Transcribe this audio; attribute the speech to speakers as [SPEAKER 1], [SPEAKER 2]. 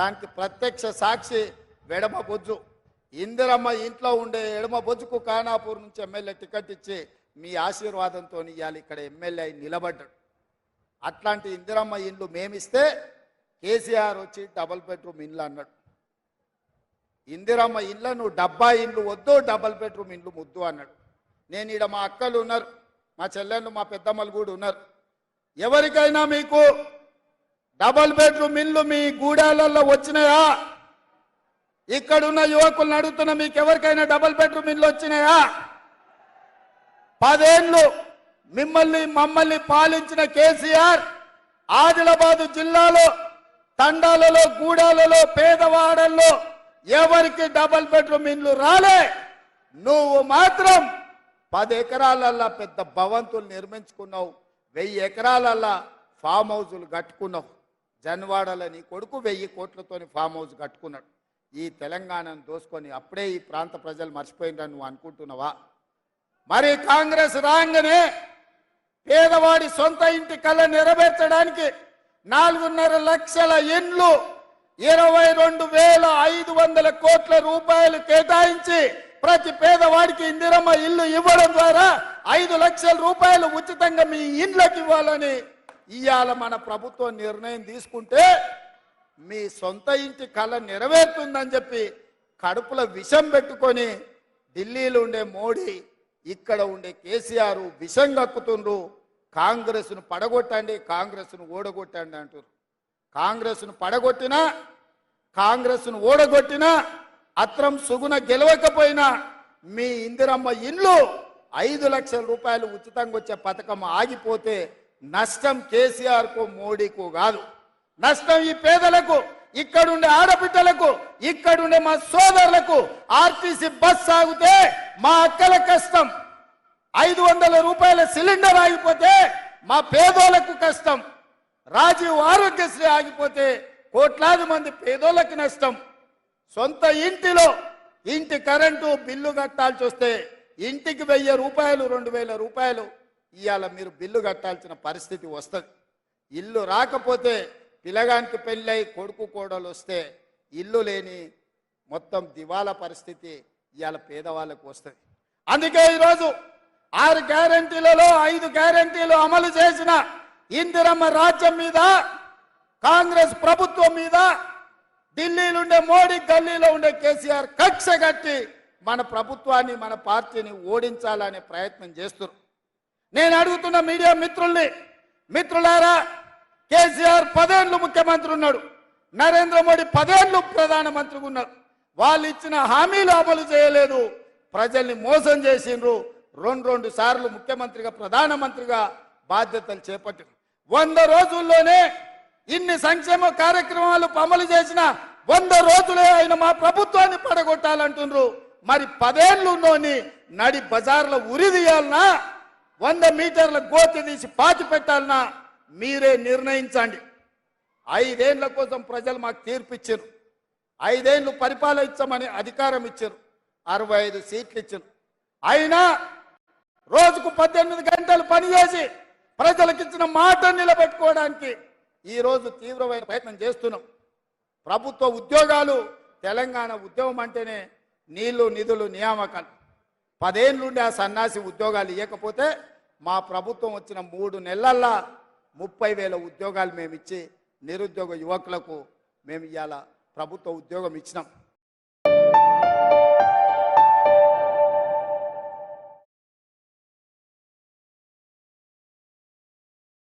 [SPEAKER 1] దానికి ప్రత్యక్ష సాక్షి వెడమ బొజ్జు. ఇందిరమ్మ ఇంట్లో ఉండే ఎడమ బొజ్జుకు కానాపూర్ నుంచి ఎమ్మెల్యే టికెట్ ఇచ్చి మీ ఆశీర్వాదంతో ఇవ్వాలి ఇక్కడ ఎమ్మెల్యే అయి నిలబడ్డాడు. అట్లాంటి ఇందిరమ్మ ఇండ్లు మేమిస్తే కేసీఆర్ వచ్చి డబల్ బెడ్రూమ్ ఇండ్లు అన్నాడు. ఇందిరమ్మ ఇండ్ల నువ్వు డబ్బా ఇండ్లు వద్దు డబల్ బెడ్రూమ్ ఇండ్లు ముద్దు అన్నాడు. నేను ఈడ మా అక్కలు ఉన్నారు మా చెల్లెళ్ళు మా పెద్దమ్మలు కూడా ఉన్నారు. ఎవరికైనా మీకు డబల్ బెడ్రూమ్ ఇల్లు మీ గూడాలలో వచ్చినాయా? ఇక్కడున్న యువకులను అడుగుతున్న మీకు ఎవరికైనా డబల్ బెడ్రూమ్ ఇల్లు వచ్చినాయా? పదేళ్ళు మిమ్మల్ని మమ్మల్ని పాలించిన కేసీఆర్ ఆదిలాబాదు జిల్లాలో తండాలలో గూడాలలో పేదవాడల్లో ఎవరికి డబల్ బెడ్రూమ్ ఇల్లు రాలే? నువ్వు మాత్రం పది ఎకరాలల్లా పెద్ద భవంతులు నిర్మించుకున్నావు వెయ్యి ఎకరాలల్లా ఫామ్ హౌజులు కట్టుకున్నావు. జన్వాడలని కొడుకు వెయ్యి కోట్లతోని ఫామ్ హౌస్ కట్టుకున్నాడు. ఈ తెలంగాణను దోసుకొని అప్పుడే ఈ ప్రాంత ప్రజలు మర్చిపోయిందని నువ్వు అనుకుంటున్నావా? మరి కాంగ్రెస్ రాగానే పేదవాడి సొంత ఇంటి కళ నెరవేర్చడానికి నాలుగున్నర లక్షల ఇండ్లు ఇరవై రెండు వేల ఐదు వందల కోట్ల రూపాయలు కేటాయించి ప్రతి పేదవాడికి ఇందిరమ్మ ఇల్లు ఇవ్వడం ద్వారా ఐదు లక్షల రూపాయలు ఉచితంగా మీ ఇండ్లకు ఇవ్వాలని ఇవాళ మన ప్రభుత్వం నిర్ణయం తీసుకుంటే మీ సొంత ఇంటి కళ నెరవేరుతుందని చెప్పి కడుపులో విషం పెట్టుకొని ఢిల్లీలో ఉండే మోడీ ఇక్కడ ఉండే కేసీఆర్ విషం కక్కుతుండ్రు. కాంగ్రెస్ను పడగొట్టండి కాంగ్రెస్ను ఓడగొట్టండి అంటారు కాంగ్రెస్ను పడగొట్టినా కాంగ్రెస్ను ఓడగొట్టినా అత్రం సుగుణ గెలవకపోయినా మీ ఇందిరమ్మ ఇల్లు ఐదు లక్షల రూపాయలు ఉచితంగా వచ్చే పథకం ఆగిపోతే నష్టం కేసీఆర్కు మోడీకు కాదు. నష్టం ఈ పేదలకు ఇక్కడుండే ఆడబిడ్డలకు ఇక్కడుండే మా సోదరులకు ఆర్టీసీ బస్ సాగితే మా అక్కల కష్టం. ఐదు వందల రూపాయల సిలిండర్ ఆగిపోతే మా పేదోళ్ళకు కష్టం. రాజీవ్ ఆరోగ్యశ్రీ ఆగిపోతే కోట్లాది మంది పేదోళ్ళకి నష్టం. సొంత ఇంటిలో ఇంటి కరెంటు బిల్లు కట్టాల్సి వస్తే ఇంటికి వెయ్యి రూపాయలు రెండు వేల రూపాయలు. ఇవాళ మీరు బిల్లు కట్టాల్సిన పరిస్థితి వస్తుంది. ఇల్లు రాకపోతే పిల్లగానికి పెళ్ళై కొడుకు కోడలు వస్తే ఇల్లు లేని మొత్తం దివాలా పరిస్థితి ఇవాళ పేదవాళ్ళకు వస్తుంది. అందుకే ఈరోజు ఆరు గ్యారంటీలలో ఐదు గ్యారంటీలు అమలు చేసిన ఇందిరమ్మ రాజ్యం మీద కాంగ్రెస్ ప్రభుత్వం మీద ఢిల్లీలో ఉండే మోడీ గల్లీలో ఉండే కేసీఆర్ కక్ష కట్టి మన ప్రభుత్వాన్ని మన పార్టీని ఓడించాలనే ప్రయత్నం చేస్తున్నారు. నేను అడుగుతున్న మీడియా మిత్రుల్ని మిత్రులారా కేసీఆర్ పదేళ్ళు ముఖ్యమంత్రి ఉన్నాడు. నరేంద్ర మోడీ పదేళ్ళు ప్రధానమంత్రిగా ఉన్నారు. వాళ్ళు ఇచ్చిన హామీలు అమలు చేయలేదు. ప్రజల్ని మోసం చేసిండ్రు. రెండు రెండు సార్లు ముఖ్యమంత్రిగా ప్రధానమంత్రిగా బాధ్యతలు చేపట్టారు. వంద రోజుల్లోనే ఇన్ని సంక్షేమ కార్యక్రమాలు అమలు చేసిన వంద రోజులే ఆయన మా ప్రభుత్వాన్ని పడగొట్టాలంటుండ్రు. మరి పదేళ్ళున్నోని నడి బజార్లో ఉరిదీయాలనా వంద మీటర్ల గోతి తీసి పాతి పెట్టాలన్నా మీరే నిర్ణయించండి. ఐదేళ్ళ కోసం ప్రజలు మాకు తీర్పు ఇచ్చారు ఐదేళ్ళు పరిపాలించమని అధికారం ఇచ్చారు. అరవై ఐదు సీట్లు ఇచ్చారు. అయినా రోజుకు పద్దెనిమిది గంటలు పనిచేసి ప్రజలకు ఇచ్చిన మాట నిలబెట్టుకోవడానికి ఈ రోజు తీవ్రమైన ప్రయత్నం చేస్తున్నాం. ప్రభుత్వ ఉద్యోగాలు తెలంగాణ ఉద్యమం అంటేనే నీళ్ళు నిధులు నియామకాలు. పదేళ్ళుండి ఆ సన్నాసి ఉద్యోగాలు ఇవ్వకపోతే మా ప్రభుత్వం వచ్చిన మూడు నెలల్లో ముప్పై వేల ఉద్యోగాలు మేము ఇచ్చి నిరుద్యోగ యువకులకు మేము ఇవాళ ప్రభుత్వ ఉద్యోగం ఇచ్చినాం.